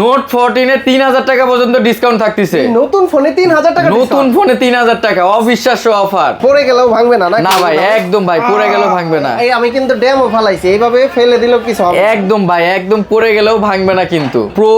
Note fourteen এ তিন হাজার টাকা পর্যন্ত ডিসকাউন্ট থাকতেছে। নতুন ফোনে তিন হাজার টাকা নতুন ফোনে তিন হাজার টাকা অবিশ্বাস্য অফার পরে গেলেও ভাঙবে না না ভাই একদম ভাই পড়ে গেলেও ভাঙবে না। এই আমি কিন্তু ডেমো ফালাইছি এইভাবে ফেলে দিলেও কিছু হবে একদম ভাই একদম পড়ে গেলেও ভাঙবে না কিন্তু। প্রো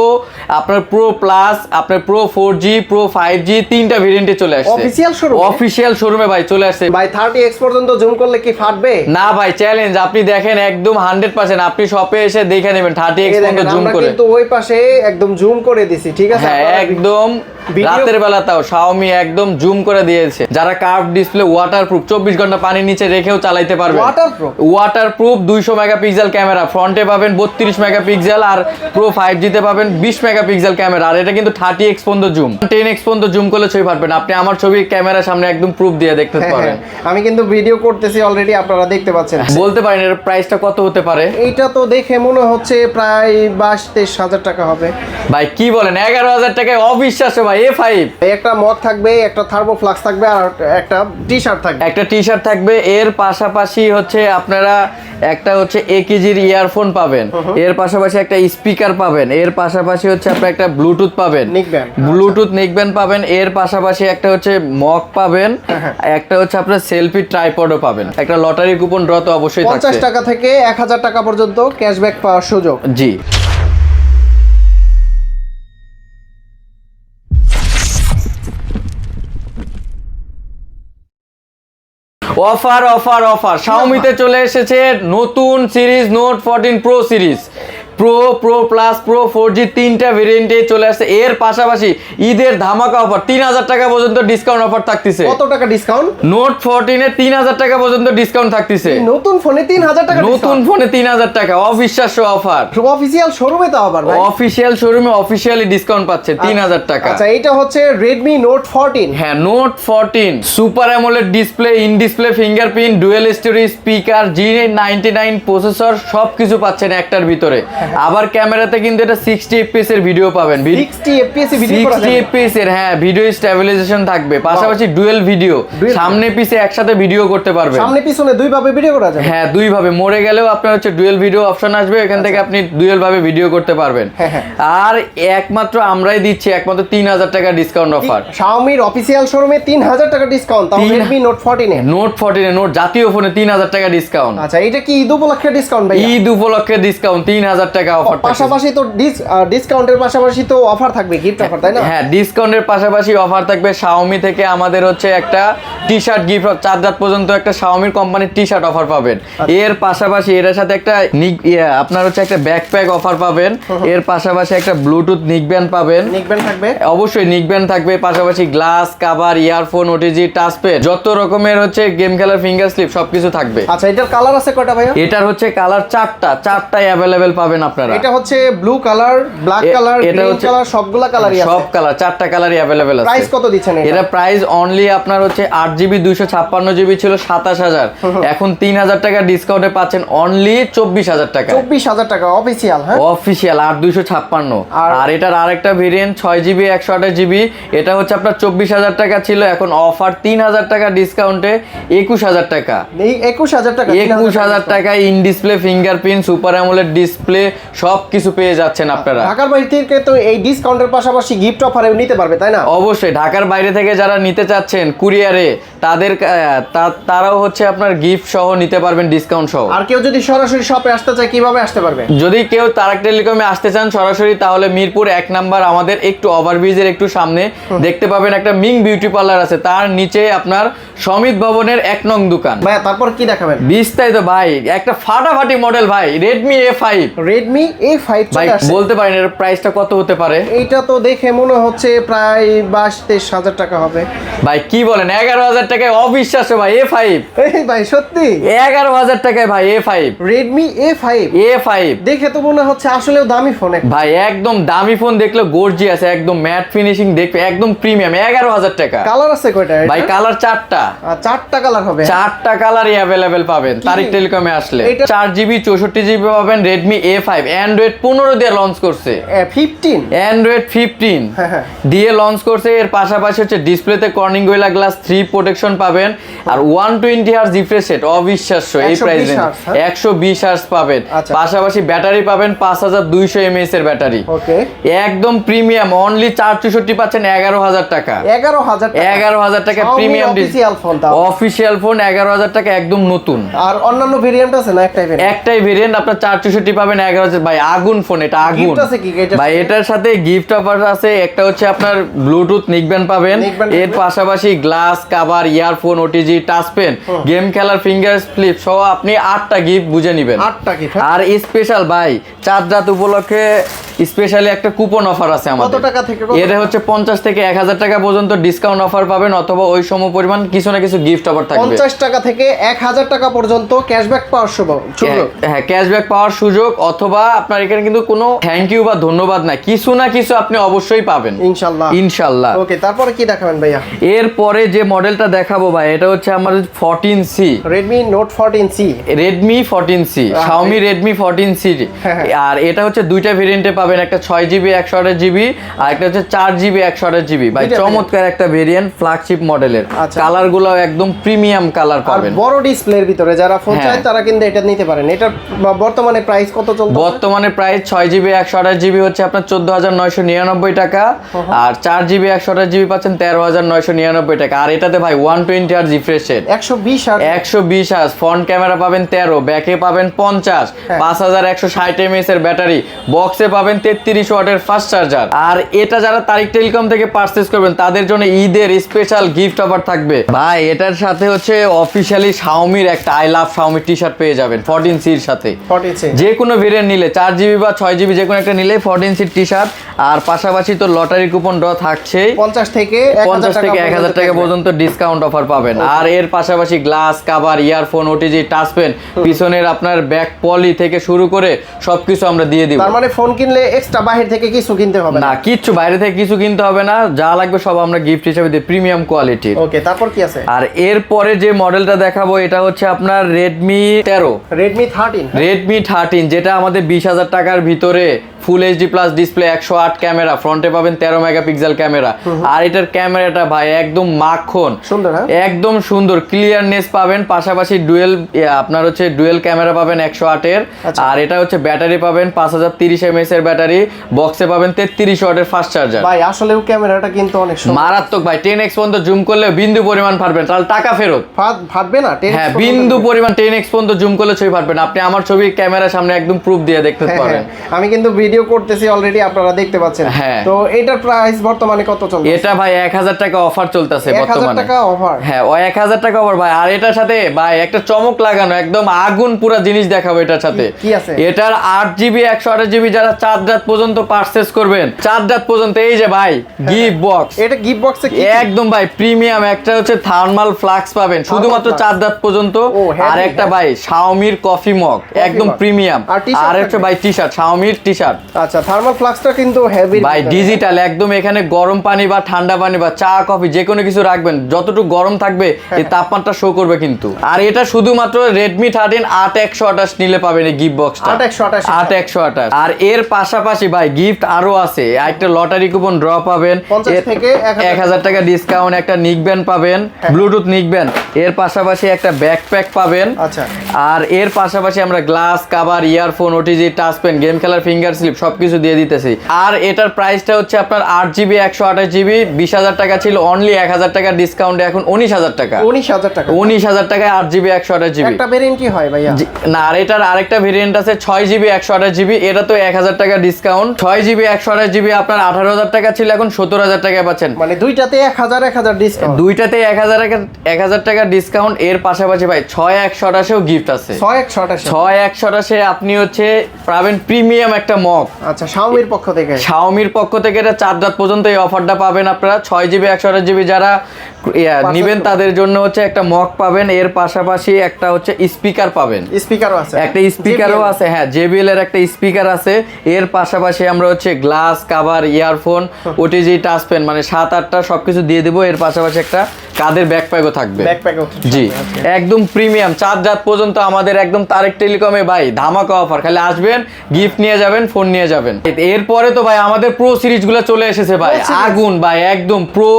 আপনার প্রো প্লাস আপনার pro four G pro five G তিনটা ভেরিয়েন্টে চলে আসছে। Official showroom? অফিসিয়াল শোরুমে ভাই চলে আসছে। ভাই থার্টি এক্স পর্যন্ত জুম করলে কি ফাটবে? না ভাই চ্যালেঞ্জ আপনি দেখেন একদম হান্ড্রেড পার্সেন্ট আপনি শপে এসে দেখে নেবেন থার্টি এই এক্স দেখেন, পর্যন্ত জুম করে। কিন্তু ওই পাশে একদম জুম করে দিছি ঠিক আছে? হ্যাঁ একদম রাতের বেলা তাও শাওমি একদম জুম করে দিয়েছে। যারা কার্ভ ডিসপ্লে ওয়াটারপ্রুফ চব্বিশ ঘণ্টা পানির নিচে রেখেও চালাইতে পারবে Waterproof? ওয়াটারপ্রুফ দুইশো মেগাপিক্সেল ক্যামেরা ফ্রন্টে পাবেন বত্রিশ মেগাপিক্সেল আর প্রো ফাইভ জিতে পাবেন বিশ মেগাপিক্সেল ক্যামেরা আর এটা কিন্তু থার্টি এক্স পর্যন্ত জুম টেন এক্স পর্যন্ত জুম করলে ছবি পারবেন আপনি আমার ছবি ক্যামেরার সামনে একদম প্রুফ দিয়ে দেখতে হ্যাঁ, পারেন হ্যাঁ। আমি কিন্তু ভিডিও করতেছি অলরেডি আপনারা দেখতে পাচ্ছেন। বলতে পারেন এর প্রাইসটা কত হতে পারে? এইটা তো দেখে মনে হচ্ছে প্রায় বাইশ তেইশ হাজার টাকা হবে। ভাই কি বলেন? এগারো হাজার টাকায় অবিশ্বাস্য ভাই। এ ফাইভ একটা মগ থাকবে একটা থার্মো ফ্লাক্স থাকবে আর একটা টি শার্ট থাকবে। একটা টি শার্ট থাকবে এর পাশাপাশি হচ্ছে আপনারা একটা হচ্ছে এ কেজির ইয়ারফোন পাবেন। এর পাশাপাশি একটা স্পিকার পাবেন। এর পাশাপাশি হচ্ছে আপনার একটা ব্লুটুথ পাবেন। ব্লুটুথ নেকব্যান্ড পাবেন। এর পাশাপাশি একটা হচ্ছে মক পাবেন। হ্যাঁ, একটা হচ্ছে আপনার সেলফি ট্রাইপডও পাবেন। একটা লটারি কুপন ড্র তো অবশ্যই পঞ্চাশ টাকা থেকে এক হাজার টাকা পর্যন্ত ক্যাশব্যাক পাওয়ার সুযোগ। জি। অফার অফার অফার শাওমিতে চলে এসেছে নতুন series note fourteen pro series pro pro plus pro four G তিনটা ভেরিয়েন্টে চলে আসছে। এর পাশাপাশি ঈদের ধামাকা অফার তিন হাজার টাকা পর্যন্ত ডিসকাউন্ট অফার থাকতেছে। কত টাকা ডিসকাউন্ট নোট ফোরটিন এ তিন হাজার টাকা পর্যন্ত ডিসকাউন্ট থাকতেছে। নতুন ফোনে তিন হাজার টাকা নতুন ফোনে তিন হাজার টাকা অবিশ্বাস্য অফার অফিসিয়াল শোরুমে তো আবার অফিসিয়াল শোরুমে অফিসিয়ালি ডিসকাউন্ট পাচ্ছে তিন হাজার টাকা। আচ্ছা এটা হচ্ছে রেডমি নোট ফোরটিন হ্যাঁ note fourteen super AMOLED display in display fingerprint dual stereo speaker G ninety nine processor সব কিছু পাচ্ছেন একটার ভিতরে। আবার ক্যামেরাতে কিন্তু এটা সিক্সটি এফপিএস এর ভিডিও পাবেন। সিক্সটি এফপিএস ভিডিও করা সিক্সটি যাবে। এর হ্যাঁ ভিডিও স্টেবিলাইজেশন থাকবে। পাশাপাশি ডুয়েল ভিডিও সামনে পিছে একসাথে ভিডিও করতে পারবেন। সামনে পিছনে দুই ভাবে ভিডিও করা যাবে। হ্যাঁ দুই ভাবে। মরে গেলেও আপনার হচ্ছে ডুয়েল ভিডিও অপশন আসবে এখান থেকে আপনি ডুয়েল ভাবে ভিডিও করতে পারবেন। হ্যাঁ, হ্যাঁ। আর একমাত্র আমরাই দিচ্ছি একমাত্র তিন হাজার টাকা ডিসকাউন্ট অফার শাওমির অফিসিয়াল শোরুমে তিন হাজার টাকা ডিসকাউন্ট তাও তিন- রেডমি নোট ফোরটিনে নোট ফোরটিনে নোট জাতীয় ফোনে তিন হাজার টাকা ডিসকাউন্ট আচ্ছা এটা কি ঈদ উপলক্ষে ডিসকাউন্ট ভাই ঈদ উপলক্ষে ডিসকাউন্ট তিন হাজার টাকা অফার পাশাপাশি তো ডিসকাউন্টের পাশাপাশি তো অফার থাকবে গিফট অফার তাই না? হ্যাঁ ডিসকাউন্টের পাশাপাশি অফার থাকবে শাওমি থেকে আমাদের হচ্ছে একটা টি শার্ট গিফট চার রাত পর্যন্ত একটা শাওমির কোম্পানির টি শার্ট অফার পাবেন এর পাশাপাশি এর সাথে একটা ইয়ে, আপনার হচ্ছে একটা ব্যাকপ্যাক অফার পাবেন। এর পাশাপাশি একটা ব্লুটুথ নিকব্যান্ড পাবেন। নিকবেন থাকবে? অবশ্যই নিকব্যান্ড থাকবে পাশাপাশি glass cover earphone OTG touchpad যত রকমের হচ্ছে গেম খেলার ফিঙ্গার স্লিপ সবকিছু থাকবে। আচ্ছা এটার কালার আছে কয়টা ভাইয়া? এটার হচ্ছে কালার চারটা চারটাই অ্যাভেলেবেল পাবেন আপনারা? এটা হচ্ছে ব্লু কালার ব্ল্যাক কালার এটা হচ্ছে- কালার সবগুলা কালারই সব কালার চারটা কালারই আছে। প্রাইস কত দিচ্ছেন এটা? প্রাইস অনলি আপনার হচ্ছে আট জিবি দুইশো ছাপ্পান্ন জিবি ছিল সাতাশ হাজার। এখন তিন হাজার টাকা ডিসকাউন্টে পাচ্ছেন অনলি চব্বিশ হাজার টাকা। চব্বিশ হাজার টাকা অফিসিয়াল হ্যাঁ? ছাপ্পান্ন। আর- এটার আরেকটা ভেরিয়েন্ট ছয় জিবি একশো আঠাশ জিবি এটা হচ্ছে আপনার চব্বিশ হাজার টাকা ছিল এখন অফার তিন হাজার টাকা ডিসকাউন্টে একুশ হাজার টাকা। এই একুশ হাজার টাকা একুশ হাজার টাকায় in display fingerprint super AMOLED display সব কিছু পেয়ে যাচ্ছেন আপনারা। ঢাকার বাইরে থেকে তো এই ডিসকাউন্টের পাশাপাশি গিফট অফারে নিতে পারবে তাই না? অবশ্যই ঢাকার বাইরে থেকে যারা নিতে চাচ্ছেন কুরিয়ারে তাদের তারাও হচ্ছে আপনার গিফট সহ নিতে পারবেন ডিসকাউন্ট সহ। আর কেউ যদি সরাসরি শপে আসতে চায় কীভাবে আসতে পারবে? যদি কেউ তারাক টেলিকমে আসতে চান সরাসরি তাহলে মিরপুর এক নাম্বার আমাদের একটু ওভারব্রিজের একটু সামনে দেখতে পাবেন একটা মিং বিউটি পার্লার আছে তার নিচে আপনার সমিত ভবনের এক নং দোকান। ভাইয়া তারপর কি দেখাবেন? বিস্তারিত ভাই একটা ফাটাফাটি মডেল ভাই Redmi A five Redmi A five ভাই বলতে পারেন এর প্রাইসটা কত হতে পারে? এইটা তো দেখে মনে হচ্ছে প্রায় বাইশ তেইশ হাজার টাকা হবে। ভাই কি বলেন? এগারো হাজার টাকায় অবিশ্বাস্য ভাই এ ফাইভ এই ভাই সত্যি? এগারো হাজার টাকায় ভাই A five Redmi A five A five দেখে তো মনে হচ্ছে আসলেও দামি ফোন ভাই একদম দামি ফোন দেখলে গর্জি আছে একদম ম্যাট ফিনিশিং দেখবে একদম প্রিমিয়াম এগারো হাজার টাকা। কালার আছে কয়টা ভাই কালার চারটা। চারটা কালার হবে। চারটা কালারই অ্যাভেলেবেল পাবেন। তারিক টেলিকমে আসলে। চার জিবি চৌষট্টি জিবি পাবেন রেডমি এ ফাইভ অ্যান্ড্রয়েড পনেরো দিয়ে লঞ্চ করছে। Fifteen android fifteen. দিয়ে লঞ্চ করছে। এর পাশাপাশি হচ্ছে ডিসপ্লেতে Corning Gorilla glass three protection পাবেন। আর one twenty hertz refresh rate অবিশ্বাস্য এই প্রাইস হ্যাঁ? একশো বিশ হার্স পাবেন। আচ্ছা। পাশাপাশি ব্যাটারি পাবেন পাঁচ হাজার দুইশো এমএএস এর ব্যাটারি। একদম প্রিমিয়াম অনলি চার চৌষট্টি পাচ্ছেন এগারো হাজার টাকা। এগারো হাজার এগারো হাজার টাকা premium official phone official phone এগারো হাজার টাকা একদম নতুন। আর অন্যান্য ভেরিয়েন্ট আছে না একটাই ভেরিয়েন্ট একটাই ভেরিয়েন্ট আপনার চার চৌষট্টি পাবেন হচ্ছে ভাই আগুন ফোন এটা আগুন। ভাই এটার সাথে গিফট অফার আছে একটা হচ্ছে আপনার ব্লুটুথ নিকবেন পাবেন। এর পাশাপাশি glass cover earphone OTG touch pen game খেলার ফিঙ্গার ফ্লিপ সহ আপনি আটটা গিফট বুঝে নেবেন। আটটা গিফট আর স্পেশাল ভাই চার রাত উপলক্ষে স্পেশালি একটা কুপন অফার আছে আমাদের। টাকা থেকে কত এটা হচ্ছে পঞ্চাশ থেকে এক হাজার টাকা পর্যন্ত ডিসকাউন্ট অফার পাবেন অথবা ওই সম পরিমাণ কিছু না কিছু গিফট অফার থাকবে। পঞ্চাশ টাকা থেকে এক হাজার টাকা পর্যন্ত ক্যাশব্যাক পাওয়ার সুযোগ সুযোগ। হ্যাঁ ক্যাশব্যাক পাওয়ার সুযোগ অথবা আপনার এখানে কিন্তু কোনো থ্যাংক ইউ বা ধন্যবাদ না কিছু না কিছু আপনি অবশ্যই পাবেন। ইনশাল্লাহ। ইনশাল্লাহ। ওকে তারপরে কি দেখাবেন ভাইয়া? এরপরে যে মডেলটা দেখাবো ভাই এটা হচ্ছে note fourteen C Redmi fourteen C Xiaomi Redmi fourteen C হ্যাঁ, হ্যাঁ। আর এটা হচ্ছে দুইটা ভেরিয়েন্টে পাবেন। একটা ছয় জিবি একশো আঠাশ জিবি আর একটা হচ্ছে চার জিবি একশো আঠাশ জিবি ভাই চমৎকার একটা ভেরিয়েন্ট ফ্ল্যাগশিপ মডেলের। কালারগুলো একদম প্রিমিয়াম কালার পাবেন। বড় ডিসপ্লের ভিতরে যারা ফোন হ্যাঁ। চায় তারা কিন্তু এটা নিতে পারেন। এটার ব- বর্তমানে প্রাইস কত চলছে বর্তমানে প্রাইস ছয় জিবি একশো আঠাশ জিবি হচ্ছে আপনার চোদ্দ হাজার নয়শো নিরানব্বই টাকা। আর চার জিবি একশো আঠাশ জিবি পাচ্ছেন তেরো হাজার নয়শো নিরানব্বই টাকা। আর এটাতে ভাই ওয়ান টোয়েন্টি আর রিফ্রেশ রেট একশো বিশ আর একশো বিশ আস ফ্রন্ট ক্যামেরা পাবেন তেরো ব্যাকে পাবেন পঞ্চাশ। হ্যাঁ। পাঁচ হাজার একশো ষাট এমএস এর ব্যাটারি বক্সে পাবেন তেত্রিশ ওয়াটের ফাস্ট চার্জার আর এটা যারা তারিক টেলিকম থেকে পারচেস করবেন তাদের জন্য ঈদের স্পেশাল গিফট অফার থাকবে। ভাই এটার সাথে হচ্ছে অফিসিয়ালি শাওমির একটা I love Xiaomi T shirt পেয়ে যাবেন ফোরটিন সির সাথে। যে কোনো ভেরিয়েন্ট নিলে চার জিবি বা ছয় জিবি যে কোনো একটা নিলে ফোরটিন সিট টি শার্ট আর পাশাপাশি তো লটারি কুপন ড্র থাকছেই। পঞ্চাশ থেকে পঞ্চাশ থেকে এক হাজার টাকা পর্যন্ত ডিসকাউন্ট অফার পাবেন। আর এর পাশাপাশি glass cover earphone OTG touch pen পিছনের আপনার ব্যাক পলি থেকে শুরু করে সবকিছু আমরা দিয়ে দিব। তার মানে ফোন কিনলে এক্সট্রা বাহির থেকে কিছু কিনতে হবে না কিচ্ছু বাইরে থেকে কিছু কিনতে হবে না যা লাগবে সব আমরা গিফট হিসেবে দিই প্রিমিয়াম কোয়ালিটির ওকে তারপর কি আছে? আর এরপরে যে মডেলটা দেখাবো এটা হচ্ছে আপনার রেডমি তেরো। রেডমি থার্টিন রেডমি থার্টিন যেটা আমাদের বিশ হাজার টাকার ভিতরে ফুল এইচডি প্লাস ডিসপ্লে একশো আট ক্যামেরা ফ্রন্টে পাবেন তেরো মেগাপিক্সেল ক্যামেরা আর এটার ক্যামেরাটা ভাই একদম মাখন। সুন্দর হ্যাঁ? একদম সুন্দর ক্লিয়ারনেস পাবেন পাশাপাশি ডুয়েল আপনার হচ্ছে ডুয়েল ক্যামেরা পাবেন একশো আটের। আচ্ছা। আর এটা হচ্ছে ব্যাটারি পাবেন পাঁচ হাজার তিরিশ এমএস এর ব্যাটারি বক্সে পাবেন তেত্রিশ ওয়াটের ফাস্ট চার্জার ভাই আসলেও ক্যামেরাটা কিন্তু অনেক মারাত্মক ভাই টেন এক্স পর্যন্ত জুম করলে বিন্দু পরিমাণ ফাটবেন তাহলে টাকা ফেরত? ফাটবে না? 10 হ্যাঁ বিন্দু পরিমাণ টেন এক্স পর্যন্ত জুম করলে ছবি ফাটবেন আপনি আমার ছবি ক্যামেরার সামনে একদম প্রুফ দিয়ে দেখতে হ্যাঁ, পারেন। হ্যাঁ। আমি কিন্তু ভিডিও করতেছি অলরেডি আপনারা দেখতে পাচ্ছেন। হ্যাঁ। তো এটার প্রাইস বর্তমানে কত চলছে? এটা ভাই এক হাজার টাকা অফার চলতেছে এক হাজার টাকা অফার হ্যাঁ ও এক হাজার টাকা অফার ভাই। আর এটার সাথে ভাই একটা চমক লাগানো একদম আগুন পুরা জিনিস দেখাবো এটার সাথে। কি- আছে? এটার আট জিবি একশো আঠাশ জিবি যারা চার রাত পর্যন্ত পারচেস করবেন। চার রাত পর্যন্ত এই যে ভাই গিফট বক্স এটা গিফট বক্সে একদম ভাই প্রিমিয়াম একটা হচ্ছে থার্মাল ফ্লাক্স পাবেন। শুধুমাত্র চার দাঁত পর্যন্ত। আর একটা ভাই শাওমির কফি মগ একদম প্রিমিয়াম আর হচ্ছে ভাই টি শার্ট শাওমির টি শার্ট আচ্ছা থার্মাল ফ্লাক্সটা কিন্তু হেভি ভাই ডিজিটাল একদম এখানে গরম পানি বা ঠান্ডা পানি বা চা কফি যে কোনো কিছু রাখবেন। যতটুকু গরম থাকবে এই তাপমাত্রা শো করবে কিন্তু। আর এটা শুধুমাত্র রেডমি থার্টিন আট একশো আঠাশ নিলে পাবেন এই গিফট বক্সটা 8128 আট একশো আঠাশ। আর এর পাশাপাশি ভাই গিফট আরও আছে। একটা লটারি কুপন ড্র পাবেন। 50 থেকে 1000 এক হাজার টাকা ডিসকাউন্ট একটা নিক ব্যান্ড পাবেন। ব্লুটুথ নিক ব্যান্ড এর পাশাপাশি একটা ব্যাকপ্যাক পাবেন। আচ্ছা। আর এর পাশাপাশি আমরা glass cover earphone OTG touch pen game খেলার ফিঙ্গার স্লিপ সবকিছু দিয়ে দিতেছি। আর এটার প্রাইসটা হচ্ছে আপনার আট জিবি একশো আঠাশ জিবি বিশ হাজার টাকা ছিল অনলি এক হাজার টাকা ডিসকাউন্টে এখন উনিশ হাজার টাকা। উনিশ হাজার টাকা। উনিশ হাজার টাকায় আট জিবি একশো আঠাশ জিবি একটা ভেরিয়েন্ট কি হয় ভাইয়া? না আর এটার আরেকটা ভেরিয়েন্ট আছে ছয় জিবি একশো আঠাশ জিবি এটা তো এক হাজার টাকা ডিসকাউন্ট ছয় জিবি একশো আঠাশ জিবি আপনার আঠারো হাজার টাকা ছিল এখন সত্তর হাজার টাকায় পাচ্ছেন। মানে দুইটাতে এক হাজার এক হাজার ডিসকাউন্ট দুইটাতে এক হাজার এক হাজার টাকা ডিসকাউন্ট এর পাশাপাশি ভাই ছয় একশো আঠাশেও গিফট আছে। ছয় একশো আঠাশ। ছয় একশো আঠাশে আপনি হচ্ছে পাবেন প্রিমিয়াম একটা মগ আচ্ছা শাওমির পক্ষ থেকে। শাওমির পক্ষ থেকে এটা চার রাত পর্যন্ত এই অফারটা পাবেন আপনারা। ছয় জিবি একশো আঠাশ জিবি যারা নিবেন তাদের জন্য হচ্ছে একটা মগ পাবেন। এর পাশাপাশি একটা হচ্ছে স্পিকার পাবেন। স্পিকারও আছে। একটা স্পিকারও আছে হ্যাঁ জেবিএল এর একটা স্পিকার আছে। এর পাশাপাশি আমরা হচ্ছে glass cover earphone OTG touch pen মানে সাত আটটা সবকিছু দিয়ে দেবো। এর পাশাপাশি একটা কাদের ব্যাকপ্যাকও থাকবে। জি একদম প্রিমিয়াম। চার রাত পর্যন্ত আমাদের একদম তারেক টেলিকমে ভাই ধামাকা অফার খালি আসবেন গিফট নিয়ে যাবেন ফোন নিয়ে যাবেন। এরপরে তো ভাই আমাদের প্রো সিরিজগুলো চলে এসেছে ভাই। আগুন ভাই একদম প্রো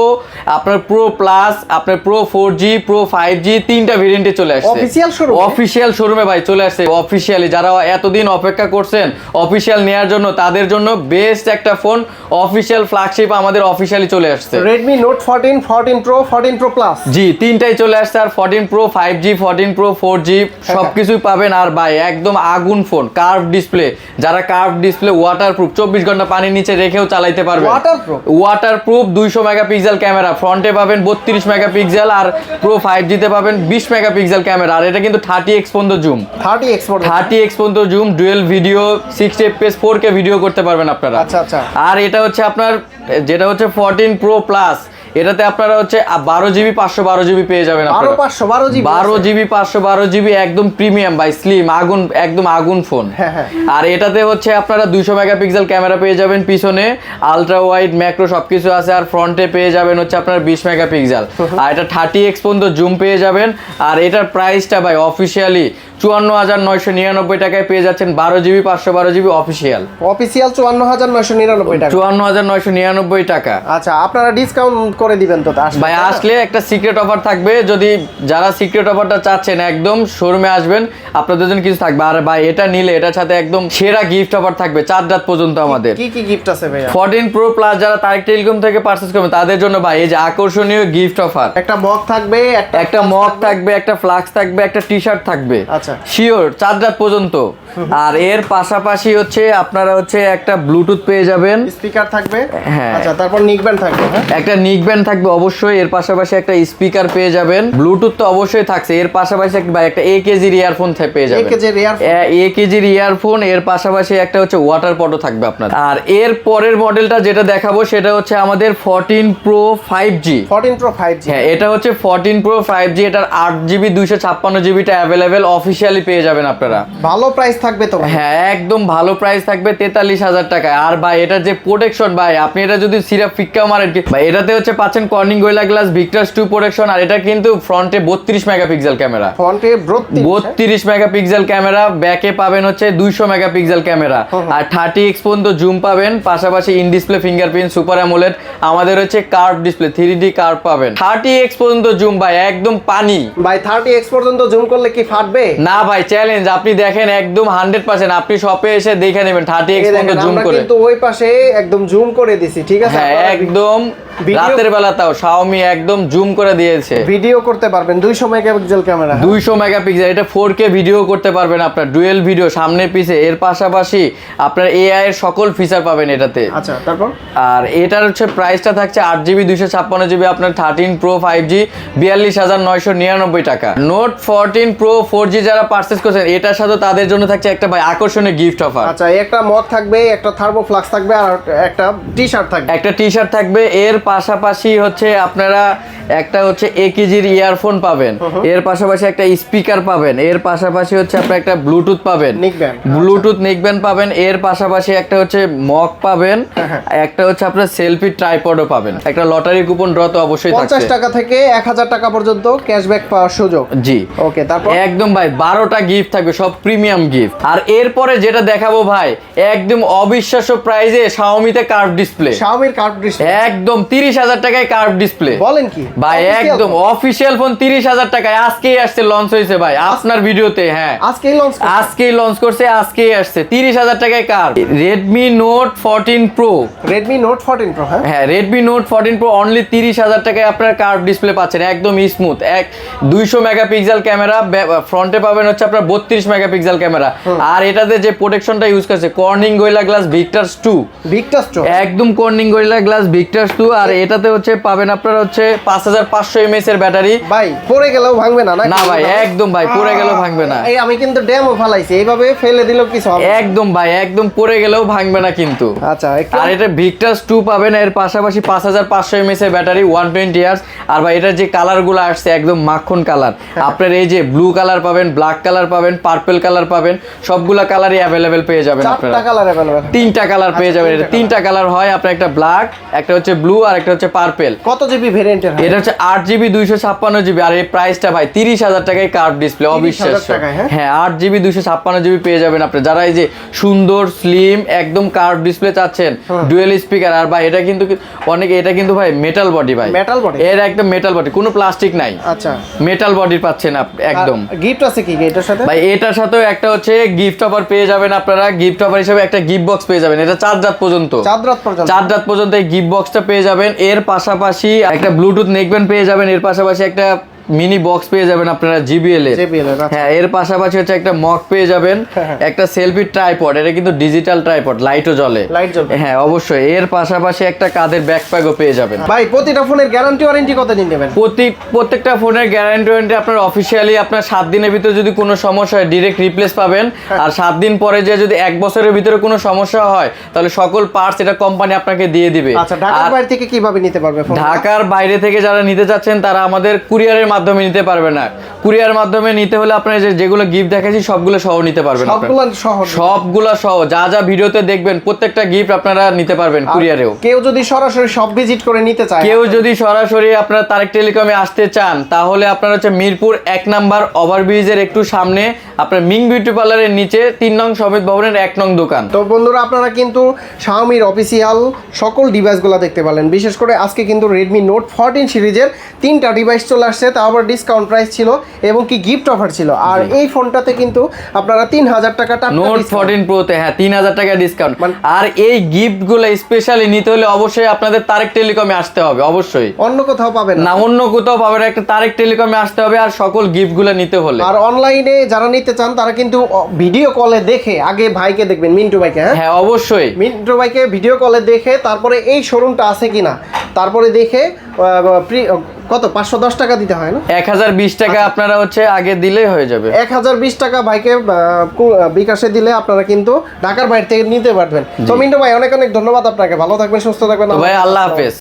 আপনার প্রো প্লাস আপনার pro four G pro five G তিনটা ভেরিয়েন্টে চলে আসছে? অফিসিয়াল শোরুমে ভাই চলে আসছে। অফিসিয়ালি যারা এতদিন অপেক্ষা করছেন অফিসিয়াল নেওয়ার জন্য তাদের জন্য বেস্ট একটা ফোন অফিসিয়াল ফ্ল্যাগশিপ আমাদের অফিসিয়ালি চলে আসছে। Redmi note fourteen fourteen pro fourteen pro plus G তিনটাই চলে আসছে আর fourteen pro five G fourteen pro four G সব কিছুই পাবেন আর ভাই একদম আগুন ফোন কার্ভ ডিসপ্লে যারা কার্ভ ডিসপ্লে ওয়াটার প্রুফ চব্বিশ ঘণ্টা পানির নিচে রেখেও চালাইতে পারবে Waterproof? ওয়াটার প্রুফ দুইশো মেগাপিক্সেল ক্যামেরা ফ্রন্টে পাবেন বত্রিশ মেগাপিক্সেল আর প্রো ফাইভ জিতে পাবেন বিশ মেগাপিক্সেল ক্যামেরা আর এটা কিন্তু থার্টি এক্স পর্যন্ত zoom thirty export thirty x পর্যন্ত zoom dual video sixty FPS four K video করতে পারবেন আপনারা। আচ্ছা, আচ্ছা। আর এটা হচ্ছে আপনার যেটা হচ্ছে ফোরটিন প্রো প্লাস এটাতে আপনারা হচ্ছে বারো জিবি পাঁচশো বারো জিবি পেয়ে যাবেন আপনারা। পাঁচশো বারো জিবি বারো জিবি পাঁচশো বারো জিবি একদম প্রিমিয়াম বাই স্লিম আগুন একদম আগুন ফোন হ্যাঁ, হ্যাঁ। আর এটাতে হচ্ছে আপনারা দুশো মেগাপিক্সেল ক্যামেরা পেয়ে যাবেন পিছনে আলট্রা ওয়াইড ম্যাক্রো সবকিছু আছে আর ফ্রন্টে পেয়ে যাবেন হচ্ছে আপনার বিশ মেগাপিক্সেল আর এটা থার্টি এক্স পর্যন্ত জুম পেয়ে যাবেন। আর এটার প্রাইসটা ভাই অফিসিয়ালি চুয়ান্ন হাজার নয়শো নিরানব্বই টাকায় পেয়ে যাচ্ছেন বারো জিবি পাঁচশো বারো জিবি অফিসিয়াল। অফিসিয়াল চুয়ান্ন হাজার নয়শো নিরানব্বই টাকা। চুয়ান্ন হাজার নয়শো নিরানব্বই টাকা। আচ্ছা আপনারা ডিসকাউন্ট করে দিবেন তো ভাই আসলে একটা সিক্রেট অফার থাকবে যদি যারা সিক্রেট অফারটা চাচ্ছেন একদম শোরুমে আসবেন আপনাদের জন্য কিছু থাকবে। আর ভাই এটা নিলে এটার সাথে একদম সেরা গিফট অফার থাকবে চার রাত পর্যন্ত আমাদের। কি কি গিফট আছে ভাইয়া? ফোরটিন প্রো প্লাস যারা তারেক টেলিকম থেকে পারচেস করবেন তাদের জন্য ভাই এই যে আকর্ষণীয় গিফট অফার একটা মগ থাকবে একটা একটা মগ থাকবে। একটা ফ্লাক্স থাকবে একটা টি শার্ট থাকবে। আচ্ছা। শিওর চার রাত পর্যন্ত। আর এর পাশাপাশি হচ্ছে আপনারা হচ্ছে একটা ব্লুটুথ পেয়ে যাবেন। স্পিকার থাকবে? হ্যাঁ। আচ্ছা তারপর নিক ব্যান্ড থাকবে হ্যাঁ? একটা নিক ব্যান্ড থাকবে অবশ্যই এর পাশাপাশি একটা স্পিকার পেয়ে যাবেন। ব্লুটুথ তো অবশ্যই থাকছে এর পাশাপাশি একটা- একটা এ কেজির ইয়ারফোন পেয়ে যাবেন? এ কেজির ইয়ারফোন এর পাশাপাশি একটা হচ্ছে ওয়াটার পটও থাকবে আপনার। আর এর পরের মডেলটা যেটা দেখাবো সেটা হচ্ছে আমাদের fourteen pro five G fourteen pro five G হ্যাঁ এটা হচ্ছে ফোরটিন প্রো ফাইভ জি এটার আট জিবি দুইশো ছাপ্পান্ন জিবিটা অ্যাভেলেবেল অফিসিয়ালি পেয়ে যাবেন আপনারা। ভালো প্রাইস থাকবে তো হ্যাঁ একদম ভালো প্রাইস থাকবে তেতাল্লিশ হাজার টাকায়। আর ভাই এটার যে প্রোটেকশন ভাই আপনি এটা যদি সিরাপ ফিক্কা মারেন কি- ভাই এটাতে হচ্ছে পাচ্ছেন Corning Gorilla glass Victus two protection আর এটা কিন্তু ফ্রন্টে বত্রিশ মেগাপিক্সেল ক্যামেরা ব্রত্তি বত্রিশ মেগাপিক্সেল ক্যামেরা ব্যাকে পাবেন হচ্ছে দুইশো মেগাপিক্সেল ক্যামেরা আর থার্টি এক্স পর্যন্ত জুম পাবেন পাশাপাশি in display fingerprint super AMOLED আমাদের হচ্ছে curve display three D curve পাবেন। থার্টি এক্স পর্যন্ত জুম ভাই একদম পানি। ভাই থার্টি এক্স পর্যন্ত জুম করলে কি ফাটবে? না ভাই চ্যালেঞ্জ আপনি দেখেন একদম হান্ড্রেড পার্সেন্ট আপনি শপে এসে দেখে নেবেন থার্টি এই এক্স পর্যন্ত জুম করে। কিন্তু ওই পাশে একদম জুম করে দিছি ঠিক আছে? হ্যাঁ একদম রাতের বেলা তাও শাওমি একদম জুম করে দিয়েছে। ভিডিও করতে পারবেন দুইশো মেগাপিক্সেল ক্যামেরা। দুইশো মেগাপিক্সেল এটা ফোর কে ভিডিও করতে পারবেন আপনার ডুয়েল ভিডিও সামনে পিছে এর পাশাপাশি আপনার এআই এর সকল ফিচার পাবেন এটাতে। আচ্ছা তারপর? আর এটার হচ্ছে প্রাইসটা থাকছে আট জিবি দুইশো ছাপ্পান্ন জিবি আপনার থার্টিন প্রো ফাইভ জি বিয়াল্লিশ হাজার নয়শো নিরানব্বই টাকা। Note fourteen pro four G যারা পার্চেস করছেন এটার সাথে তাদের জন্য থাকছে একটা ভাই আকর্ষণীয় গিফট অফার আচ্ছা একটা মগ থাকবে একটা থার্মো ফ্লাক্স থাকবে আর একটা টি শার্ট থাকবে। একটা টি শার্ট থাকবে এর পাশাপাশি হচ্ছে আপনারা একটা হচ্ছে এ কেজির ইয়ারফোন পাবেন এর পাশাপাশি একটা স্পিকার পাবেন এর পাশাপাশি হচ্ছে আপনার একটা ব্লুটুথ পাবেন। ব্লুটুথ নেকব্যান্ড পাবেন এর পাশাপাশি একটা হচ্ছে মগ পাবেন হ্যাঁ, একটা হচ্ছে আপনার সেলফি ট্রাইপডও পাবেন। একটা লটারি কুপন ড্র তো অবশ্যই পঞ্চাশ থাকছে। টাকা থেকে এক হাজার টাকা পর্যন্ত ক্যাশব্যাক পাওয়ার সুযোগ। জি। ওকে তারপর? একদম ভাই বারোটা গিফট থাকবে সব প্রিমিয়াম গিফট আর এরপরে যেটা দেখাবো ভাই একদম অবিশ্বাস্য প্রাইজে শাওমিতে কার্ভ ডিসপ্লে শাওমির কার্ড ডিসপ্লে একদম তিরিশ হাজার টাকায় কার্ভ ডিসপ্লে বলেন কি? ভাই একদম অফিসিয়াল ফোন তিরিশ হাজার টাকায়। আজকেই আসছে লঞ্চ হয়েছে ভাই। আপনার ভিডিওতে হ্যাঁ। আজকেই লঞ্চ আজকেই লঞ্চ করছে আজকেই আসছে। তিরিশ হাজার টাকায় কার Redmi note fourteen pro Redmi note fourteen pro হ্যাঁ? হ্যাঁ Redmi note fourteen pro only তিরিশ হাজার টাকায় আপনার কার্ভ ডিসপ্লে পাচ্ছেন। একদম স্মুথ এক দুইশো মেগাপিক্সেল ক্যামেরা ফ্রন্টে পাবেন হচ্ছে আপনার বত্রিশ মেগাপিক্সেল ক্যামেরা। আর এটাতে যে প্রোটেকশনটা ইউজ করছে Corning Gorilla glass Victus two Victus ট্রো একদম Corning Gorilla glass Victus two আর এটাতে হচ্ছে পাবেন আপনার হচ্ছে পাঁচ হাজার পাঁচশো এমএস এর ব্যাটারি ভাই পড়ে গেলেও ভাঙবে না না ভাই একদম ভাই পড়ে গেলেও ভাঙবে না। এই আমি কিন্তু ডেমো ফালাইছি এইভাবে ফেলে দিলেও কিছু হবে একদম ভাই একদম পড়ে গেলেও ভাঙবে না কিন্তু। আচ্ছা আর এটা ভিক্টার্স টু পাবেন এর পাশাপাশি পাঁচ হাজার পাঁচশো এমএস এর ব্যাটারি ওয়ান টোয়েন্টি ইয়ার্স আর ভাই এটার যে কালারগুলো আসছে একদম মাখন কালার আপনার এই যে ব্লু কালার পাবেন ব্ল্যাক কালার পাবেন পার্পল কালার পাবেন সবগুলা কালারই অ্যাভেলেবেল পেয়ে যাবেন চারটা আপনারা। কালার অ্যাভেলেবল তিনটা কালার পেয়ে আচ্ছা, যাবেন। এটা তিনটা কালার হয় আপনার একটা ব্ল্যাক একটা হচ্ছে ব্লু আর একটা হচ্ছে পার্পেল কত জিবি ভেরিয়েন্টের হয়? এটা হচ্ছে আট জিবি দুইশো ছাপ্পান্ন জিবি আর এই প্রাইসটা ভাই তিরিশ হাজার টাকায় কার্ভ ডিসপ্লে 30,000 অবিশ্বাস্য। হ্যাঁ? হ্যাঁ আট জিবি দুইশো ছাপ্পান্ন জিবি পেয়ে যাবেন আপনি। যারা এই যে সুন্দর স্লিম একদম কার্ভ ডিসপ্লে চাচ্ছেন ডুয়েল স্পিকার আর ভাই এটা কিন্তু অনেকে এটা কিন্তু ভাই মেটাল বডি ভাই। Metal body? এর একদম মেটাল বডি কোনো প্লাস্টিক নাই। আচ্ছা। মেটাল বডি পাচ্ছেন আপনি একদম। গিফট আছে কি এটার সাথে? ভাই এটার সাথেও একটা হচ্ছে গিফট অফার পেয়ে যাবেন আপনারা। গিফট অফার হিসেবে একটা গিফট বক্স পেয়ে যাবেন। এটা চার রাত পর্যন্ত। চাঁদ রাত পর্যন্ত। চার রাত পর্যন্ত এই গিফট বক্সটা পেয়ে যাবেন। এর পাশাপাশি একটা ব্লুটুথ নেকব্যান্ড পেয়ে যাবেন। এর পাশাপাশি একটা মিনি বক্স পেয়ে যাবেন আপনারা জিবিএল এর। আচ্ছা। হ্যাঁ এর পাশাপাশি হচ্ছে একটা মক পেয়ে যাবেন হ্যাঁ, একটা সেলফি ট্রাইপড এটা কিন্তু ডিজিটাল ট্রাইপড লাইটও জ্বলে। জ্বলবে। হ্যাঁ অবশ্যই এর পাশাপাশি একটা কাঁধের ব্যাকপ্যাকও পেয়ে যাবেন। ভাই প্রতিটা ফোনের গ্যারান্টি ওয়ারেন্টি কতদিন নেবেন প্রতি প্রত্যেকটা ফোনের গ্যারান্টি ওয়ারেন্টি আপনার অফিসিয়ালি আপনার সাত দিনের ভিতরে যদি কোনো সমস্যা হয় ডিরেক্ট রিপ্লেস পাবেন। হ্যাঁ। আর সাত দিন পরে যে যদি এক বছরের ভিতরে কোনো সমস্যা হয় তাহলে সকল পার্টস এটা কোম্পানি আপনাকে দিয়ে দিবে। আচ্ছা ঢাকার বাইরে থেকে কীভাবে নিতে পারবে ঢাকার বাইরে থেকে যারা নিতে চাচ্ছেন তারা আমাদের কুরিয়ারের মাধ্যমে নিতে পারবে না। কুরিয়ার মাধ্যমে নিতে হলে আপনার যে যেগুলো গিফট দেখাচ্ছি সবগুলো সহ নিতে পারবেন সবগুলো সহ সবগুলো সহ। যা যা ভিডিওতে দেখবেন প্রত্যেকটা গিফট আপনারা নিতে পারবেন কুরিয়ারেও। কেউ যদি সরাসরি সব ভিজিট করে নিতে চায় কেউ যদি সরাসরি আপনার তারেক টেলিকমে আসতে চান তাহলে আপনার হচ্ছে মিরপুর এক নাম্বার ওভারব্রিজের একটু সামনে আপনার মিং বিউটি পার্লারের নিচে তিন নং সমিত ভবনের এক নং দোকান। তো বন্ধুরা আপনারা কিন্তু শাওমির অফিসিয়াল সকল ডিভাইসগুলো দেখতে পারলেন। বিশেষ করে আজকে কিন্তু রেডমি নোট ফোরটিন সিরিজের তিনটা ডিভাইস চলে আসছে তা আবার ডিসকাউন্ট প্রাইস ছিল এবং কি গিফট অফার ছিল। আর এই ফোনটাতে কিন্তু আপনারা তিন হাজার টাকা টাকা নোট। ফোরটিন প্রোতে হ্যাঁ তিন হাজার টাকা ডিসকাউন্ট মানে- আর এই গিফটগুলো স্পেশালি নিতে হলে অবশ্যই আপনাদের তারেক টেলিকমে আসতে হবে অবশ্যই। অন্য কোথাও পাবেন না। অন্য কোথাও পাবেন একটা তারেক টেলিকমে আসতে হবে আর সকল গিফটগুলো নিতে হলে। আর অনলাইনে যারা নিতে চান তারা কিন্তু ভিডিও কলে দেখে আগে ভাইকে দেখবেন মিন্টু ভাইকে হ্যাঁ? হ্যাঁ অবশ্যই। মিন্টু ভাইকে ভিডিও কলে দেখে তারপরে এই শোরুমটা আছে কিনা তারপরে দেখে কত? পাঁচশো দশ টাকা দিতে হয় না? এক হাজার বিশ টাকা আচ্ছা। আপনারা হচ্ছে আগে দিলেই হয়ে যাবে। এক হাজার বিশ টাকা ভাইকে বিকাশে দিলে আপনারা কিন্তু ঢাকার বাইরে থেকে নিতে পারবেন। তো মিন্টু ভাই অনেক অনেক ধন্যবাদ আপনাকে। ভালো থাকবেন সুস্থ থাকবেন। ভাই আল্লাহ হাফেজ।